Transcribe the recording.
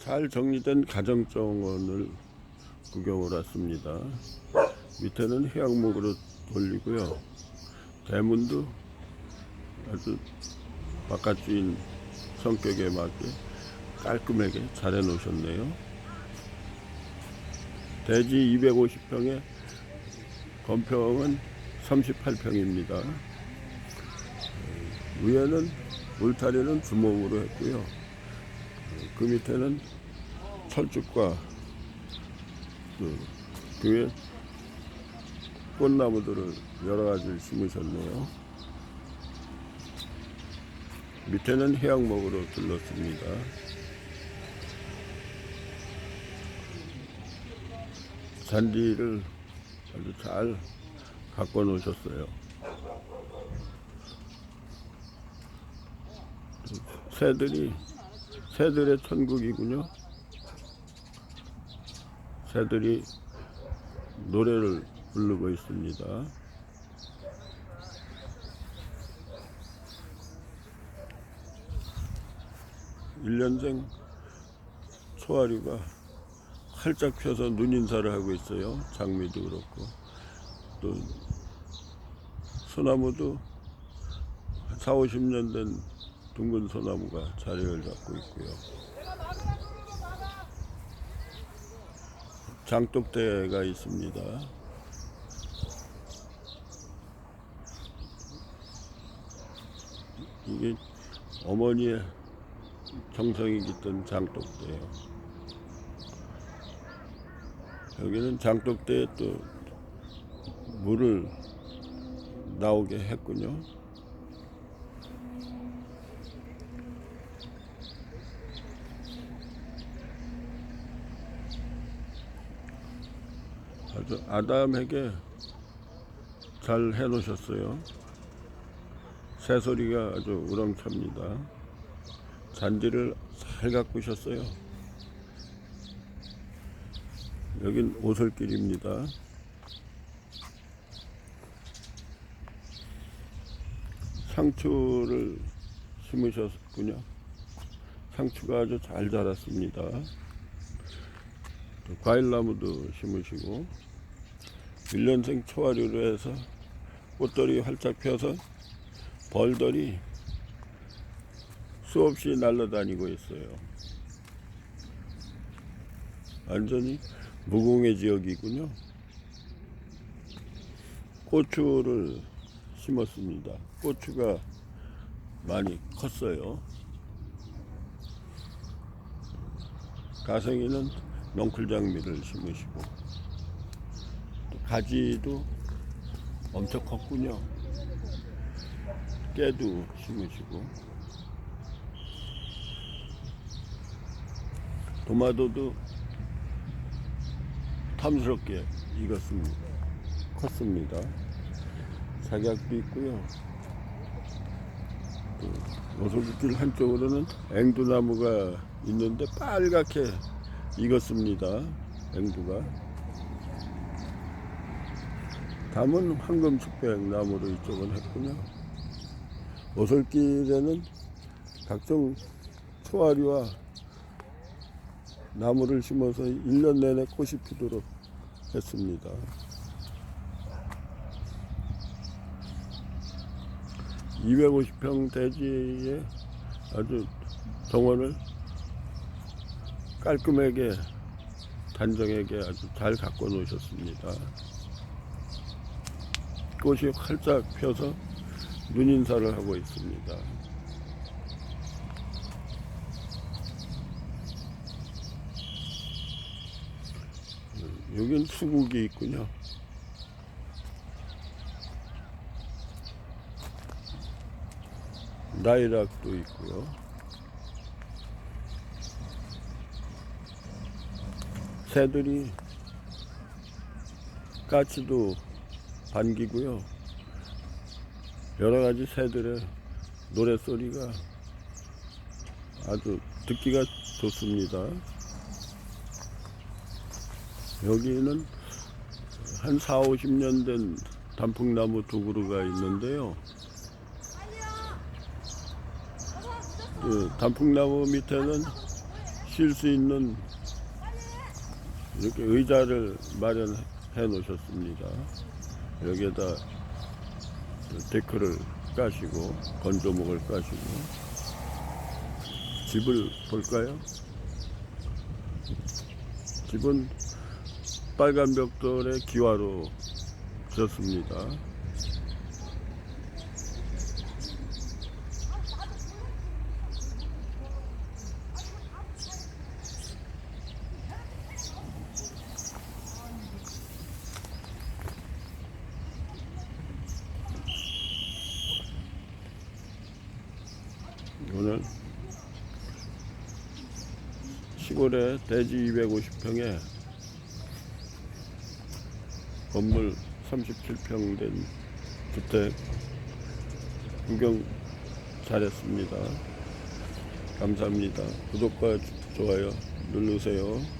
잘 정리된 가정정원을 구경을 왔습니다. 밑에는 해양목으로 돌리고요. 대문도 아주 바깥주인 성격에 맞게 깔끔하게 잘 해놓으셨네요. 대지 250평에 건평은 38평입니다. 위에는 울타리는 주먹으로 했고요. 그 밑에는 철쭉과 그, 그 위에 꽃나무들을 여러 가지를 심으셨네요. 밑에는 해양목으로 둘렀습니다. 잔디를 아주 잘 갖고 놓으셨어요. 새들이 새들의 천국이군요. 새들이 노래를 부르고 있습니다. 일년생 초아류가 활짝 펴서 눈인사를 하고 있어요. 장미도 그렇고 또 소나무도 4, 50년 된 둥근 소나무가 자리를 잡고 있고요. 장독대가 있습니다. 이게 어머니의 정성이 깃든 장독대예요. 여기는 장독대에 또 물을 나오게 했군요. 아주 아담하게 잘 해놓으셨어요. 새소리가 아주 우렁찹니다. 잔디를 잘 가꾸셨어요. 여긴 오솔길입니다. 상추를 심으셨군요. 상추가 아주 잘 자랐습니다. 또 과일나무도 심으시고 1년생 초화류로 해서 꽃들이 활짝 펴서 벌들이 수없이 날아다니고 있어요. 완전히 무공해 지역이군요. 고추를 심었습니다. 고추가 많이 컸어요. 가생이는 넝쿨장미를 심으시고 또 가지도 엄청 컸군요. 깨도 심으시고 도마도도 탐스럽게 익었습니다. 컸습니다. 작약도 있고요. 또 오솔길 한쪽으로는 앵두나무가 있는데 빨갛게 익었습니다. 앵두가. 담은 황금숙백 나무로 이쪽은 했군요. 오솔길에는 각종 초아리와 나무를 심어서 1년 내내 꽃이 피도록 했습니다. (250평) 대지에 아주 정원을 깔끔하게 단정하게 아주 잘 갖고 놓으셨습니다. 꽃이 활짝 펴서 눈인사를 하고 있습니다. 여긴 수국이 있군요. 나이락도 있고요. 새들이 까치도 반기고요. 여러 가지 새들의 노랫소리가 아주 듣기가 좋습니다. 여기는 한 4, 50년 된 단풍나무 두 그루가 있는데요. 그 단풍나무 밑에는 쉴 수 있는 이렇게 의자를 마련해 놓으셨습니다. 여기에다 데크를 까시고 건조목을 까시고 집을 볼까요? 집은 빨간 벽돌의 기와로 지었습니다. 오늘 시골에 대지 250평에 건물 37평 된 주택 구경 잘했습니다. 감사합니다. 구독과 좋아요 누르세요.